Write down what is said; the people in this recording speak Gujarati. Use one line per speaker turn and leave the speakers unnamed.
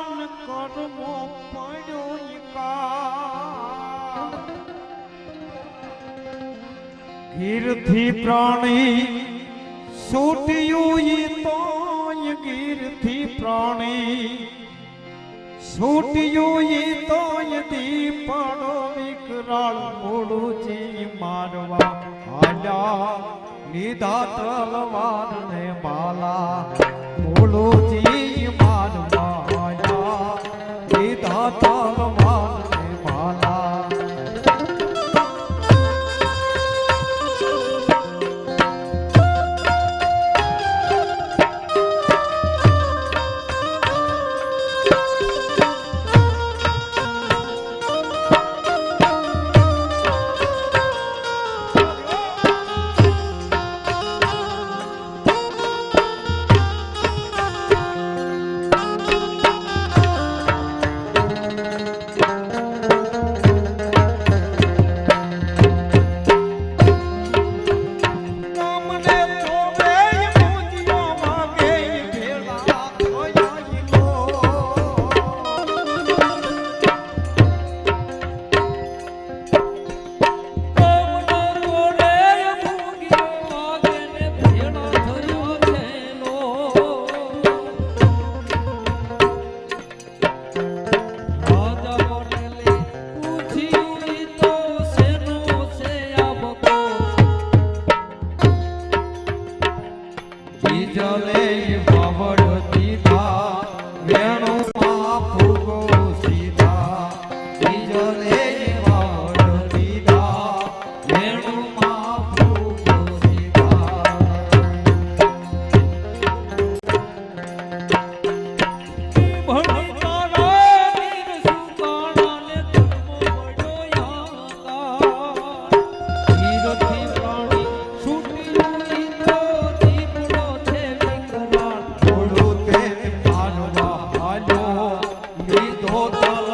કારણ કર્મો પડ્યો ગીરથી પ્રાણી છૂટ્યું ઈ તો ગીરથી પ્રાણી છૂટ્યું ઈ તો દીપડો વિકરાળ મોડુજી મારવા હાલ્યા. નિધા તલવાર ને બાલા મોડુજી होता